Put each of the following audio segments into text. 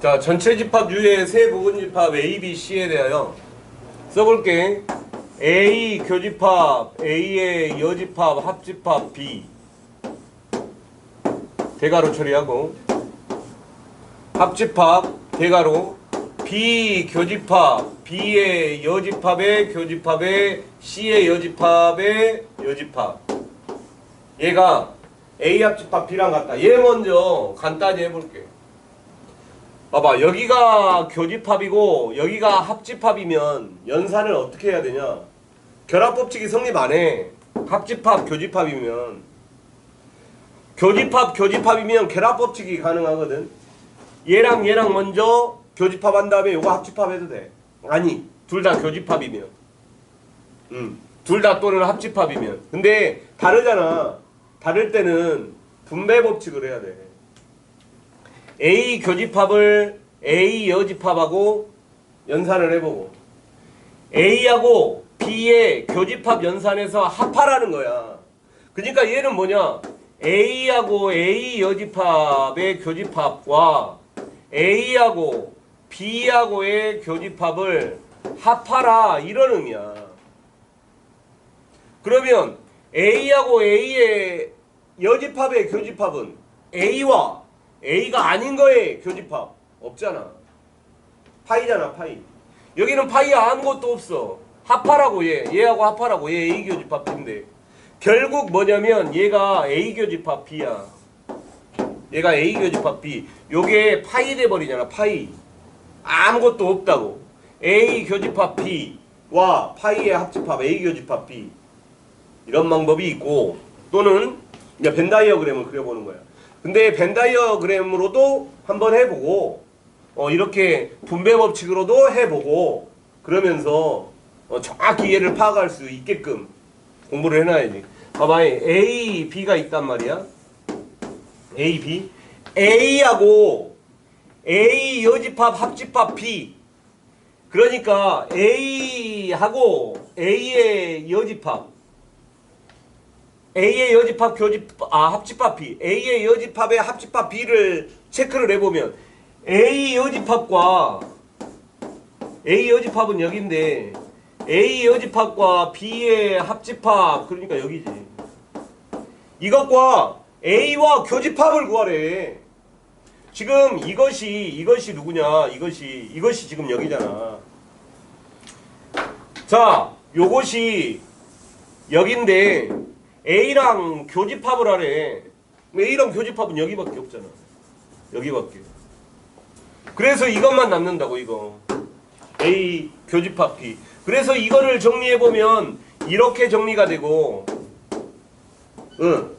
자, 전체 집합 유의 세 부분 집합 A, B, C에 대하여 써볼게. A 교집합, A의 여집합, 합집합 B. 대가로 처리하고 합집합 대가로 B 교집합, B의 여집합의 교집합의 C의 여집합의 여집합. 얘가 A 합집합 B랑 같다. 얘 먼저 간단히 해볼게. 봐봐 여기가 교집합이고 여기가 합집합이면 연산을 어떻게 해야 되냐? 결합법칙이 성립 안해. 합집합 교집합이면. 교집합 교집합이면 결합법칙이 가능하거든. 얘랑 얘랑 먼저 교집합한 다음에 요거 합집합해도 돼. 아니 둘 다 교집합이면. 음 둘 다 또는 합집합이면. 근데 다르잖아. 다를 때는 분배 법칙을 해야 돼 A 교집합을 A 여집합하고 연산을 해보고 A하고 B의 교집합 연산해서 합하라는 거야. 그러니까 얘는 뭐냐? A하고 A 여집합의 교집합과 A하고 B하고의 교집합을 합하라 이런 의미야. 그러면 A하고 A의 여집합의 교집합은 A와 A가 아닌 거에 교집합 없잖아. 파이잖아 파이. 여기는 파이 아무것도 없어. 합하라고 얘. 얘하고 합하라고 얘 A 교집합 B인데 결국 뭐냐면 얘가 A 교집합 B야. 얘가 A 교집합 B. 요게 파이 돼 버리잖아. 파이. 아무것도 없다고. A 교집합 B와 파이의 합집합 A 교집합 B. 이런 방법이 있고 또는 이제 벤 다이어그램을 그려보는 거야. 근데 벤 다이어그램으로도 한번 해보고 어, 이렇게 분배 법칙으로도 해보고 그러면서 어, 정확히 얘를 파악할 수 있게끔 공부를 해놔야지. 봐봐, A, B가 있단 말이야. A, B. A하고 A 여집합 합집합 B. 그러니까 A하고 A의 여집합 A의 여집합 교집 아 합집합 B. A의 여집합의 합집합 B를 체크를 해보면 A 여집합과 A 여집합은 여기인데 A 여집합과 B의 합집합 그러니까 여기지. 이것과 A와 교집합을 구하래. 지금 이것이 이것이 누구냐? 이것이 이것이 지금 여기잖아. 자 요것이 여긴데 A랑 교집합을 하래. A랑 교집합은 여기밖에 없잖아. 여기밖에. 그래서 이것만 남는다고 이거. A 교집합 B. 그래서 이거를 정리해 보면 이렇게 정리가 되고, 응.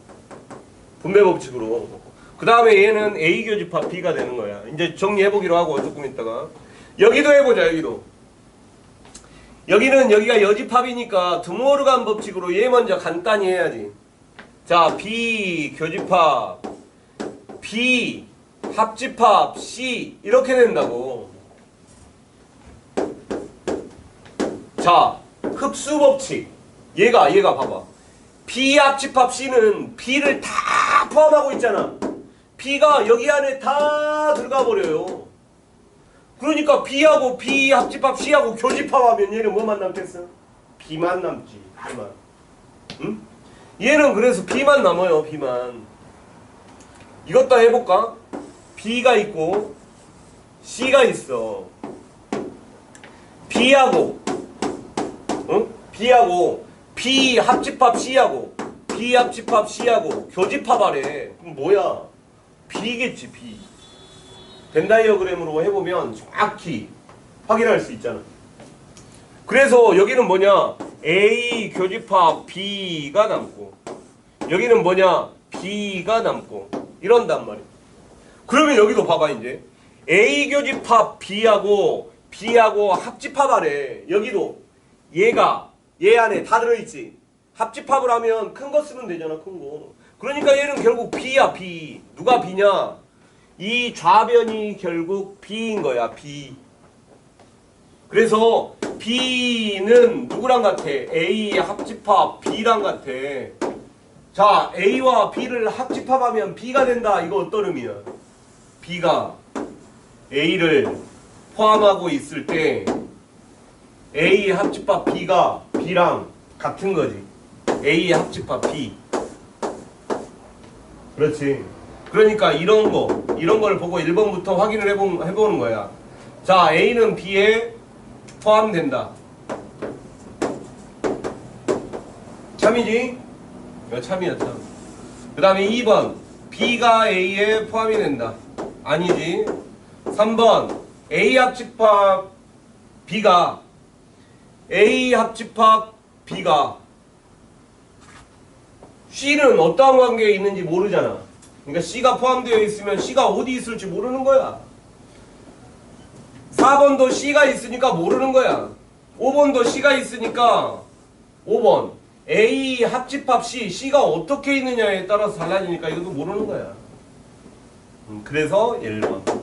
분배 법칙으로. 그 다음에 얘는 A 교집합 B가 되는 거야. 이제 정리해 보기로 하고 조금 있다가 여기도 해보자 여기도. 여기는 여기가 여집합이니까 드모르간 법칙으로 얘 먼저 간단히 해야지. 자, B 교집합, B 합집합, C 이렇게 된다고. 자, 흡수 법칙. 얘가 얘가 봐봐. B 합집합 C는 B를 다 포함하고 있잖아. B가 여기 안에 다 들어가 버려요. 그러니까 B하고 B 합집합 C하고 교집합하면 얘는 뭐만 남겠어? B만 남지. B만. 응? 얘는 그래서 B만 남아요. B만. 이것 다 해볼까? B가 있고 C가 있어. B하고 응? B하고 B 합집합 C하고 B 합집합 C하고 교집합하래. 그럼 뭐야? B겠지 B. 벤 다이어그램으로 해보면 정확히 확인할 수 있잖아. 그래서 여기는 뭐냐? A 교집합 B가 남고 여기는 뭐냐? B가 남고 이런단 말이야. 그러면 여기도 봐봐 이제 A 교집합 B하고 B하고 합집합하래. 여기도 얘가 얘 안에 다 들어있지. 합집합을 하면 큰 거 쓰면 되잖아 큰 거. 그러니까 얘는 결국 B야 B. 누가 B냐? 이 좌변이 결국 B인 거야, B. 그래서 B는 누구랑 같아? A 합집합 B랑 같아. 자, A와 B를 합집합하면 B가 된다. 이거 어떤 의미야? B가 A를 포함하고 있을 때 A 합집합 B가 B랑 같은 거지. A 합집합 B. 그렇지. 그러니까 이런 거, 이런 걸 보고 1번부터 확인을 해보, 해보는 거야. 자, A는 B에 포함된다. 참이지? 이거 참이야, 참. 그 다음에 2번. B가 A에 포함이 된다. 아니지. 3번. A 합집합 B가 A 합집합 B가 C는 어떠한 관계에 있는지 모르잖아. 그러니까 C가 포함되어 있으면 C가 어디 있을지 모르는 거야. 4번도 C가 있으니까 모르는 거야. 5번도 C가 있으니까 5번 A 합집합 C, C가 어떻게 있느냐에 따라서 달라지니까 이것도 모르는 거야. 음, 그래서 1번.